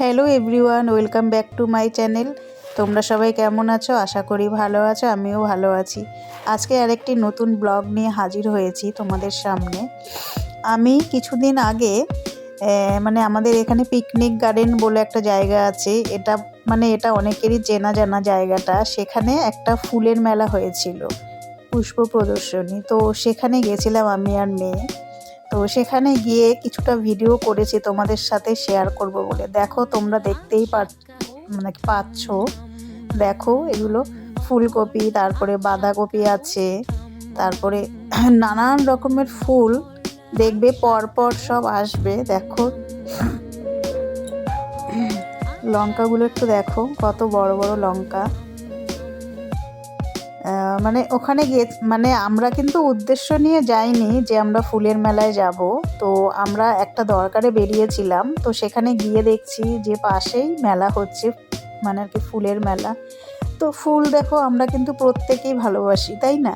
Hello everyone welcome back to my channel তোমরা সবাই কেমন আছো? আশা করি ভালো আছো, আমিও ভালো আছি। আজকে আরেকটি নতুন ব্লগ নিয়ে হাজির হয়েছি তোমাদের সামনে। আমি কিছুদিন আগে মানে আমাদের এখানে পিকনিক গার্ডেন বলে একটা জায়গা আছে। এটা মানে এটা অনেকেরই চেনা জানা জায়গাটা। সেখানে একটা ফুলের মেলা হয়েছিল, পুষ্প প্রদর্শনী। তো সেখানে গেছিলাম আমি আর মেয়ে। তো সেখানে গিয়ে কিছুটা ভিডিও করেছি তোমাদের সাথে শেয়ার করব বলে। দেখো, তোমরা দেখতেই পার মানে পাচ্ছ। দেখো, এগুলো ফুলকপি, তারপরে বাঁধাকপি আছে, তারপরে নানান রকমের ফুল দেখবে পরপর সব আসবে। দেখো, লঙ্কাগুলো একটু দেখো, কত বড় বড় লঙ্কা। মানে ওখানে গিয়ে মানে আমরা কিন্তু উদ্দেশ্য নিয়ে যাইনি যে আমরা ফুলের মেলায় যাব। তো আমরা একটা দরকারে বেরিয়েছিলাম। তো সেখানে গিয়ে দেখছি যে পাশেই মেলা হচ্ছে মানে আর কি ফুলের মেলা। তো ফুল দেখো, আমরা কিন্তু প্রত্যেকেই ভালোবাসি, তাই না?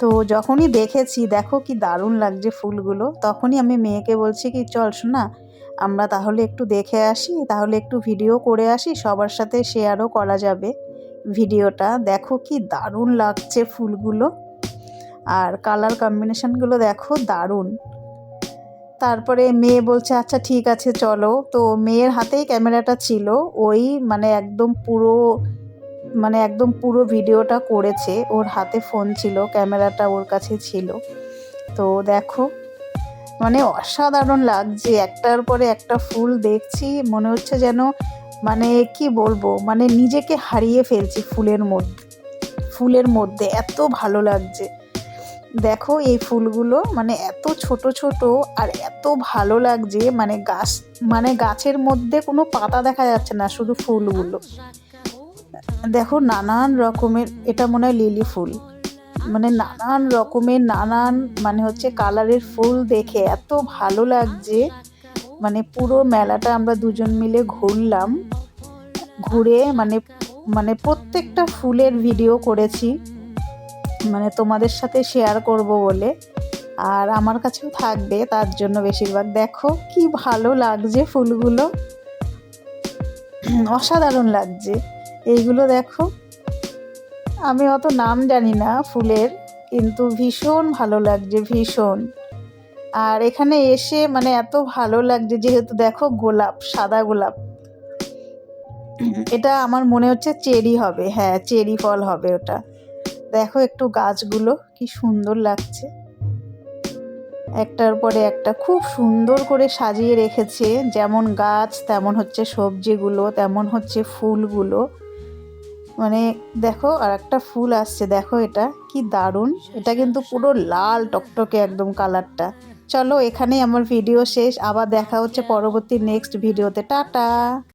তো যখনই দেখেছি, দেখো কি দারুণ লাগছে ফুলগুলো, তখনই আমি মেয়েকে বলছি কি, চল শোনা আমরা তাহলে একটু দেখে আসি, তাহলে একটু ভিডিও করে আসি, সবার সাথে শেয়ারও করা যাবে। ভিডিওটা। দেখো কি দারুণ লাগছে ফুলগুলো। আর কালার কম্বিনেশনগুলো দেখো দারুণ। তারপরে মেয়ে বলছে আচ্ছা ঠিক আছে, চলো। তো মেয়ের হাতেই ক্যামেরাটা ছিল। ওই মানে একদম পুরো মানে একদম পুরো ভিডিওটা করেছে। ওর হাতে ফোন ছিল, ক্যামেরাটা ওর কাছে ছিল। তো দেখো মানে অসাধারণ লাগছে। একটার পরে একটা ফুল দেখছি, মনে হচ্ছে যেন মানে কি বলব মানে নিজেকে হারিয়ে ফেলছি ফুলের মধ্যে ফুলের মধ্যে, এত ভালো লাগছে। দেখো এই ফুলগুলো মানে এত ছোট ছোট আর এত ভালো লাগছে মানে গাছ মানে গাছের মধ্যে কোনো পাতা দেখা যাচ্ছে না, শুধু ফুলগুলো। দেখো নানান রকমের, এটা মনে হয় লিলি ফুল। মানে নানান রকমের, নানান মানে হচ্ছে কালারের ফুল দেখে এত ভালো লাগছে। মানে পুরো মেলাটা আমরা দুজন মিলে ঘুরলাম। ঘুরে মানে মানে প্রত্যেকটা ফুলের ভিডিও করেছি। মানে তোমাদের সাথে শেয়ার করব বলে। আর আমার কাছেও থাকবে, তার জন্য বেশিরভাগ। দেখো কি ভালো লাগছে ফুলগুলো। অসাধারণ লাগছে। এইগুলো দেখো। আমি অত নাম জানি না ফুলের, কিন্তু ভীষণ ভালো লাগছে, ভীষণ। আর এখানে এসে মানে এত ভালো লাগছে, যেহেতু দেখো গোলাপ, সাদা গোলাপ। এটা আমার মনে হচ্ছে চেরি হবে হ্যাঁ চেরি ফল হবে ওটা। দেখো একটু গাছগুলো, কি সুন্দর লাগছে। একটার পরে একটা খুব সুন্দর করে সাজিয়ে রেখেছে, যেমন গাছ, তেমন হচ্ছে সবজিগুলো, তেমন হচ্ছে ফুলগুলো। মানে দেখো আর একটা ফুল আসছে, দেখো এটা, কি দারুণ। এটা কিন্তু পুরো লাল টকটকে একদম কালারটা চলো এখানেই আমার ভিডিও শেষ আবার দেখা হচ্ছে পরবর্তী নেক্সট ভিডিওতে টাটা!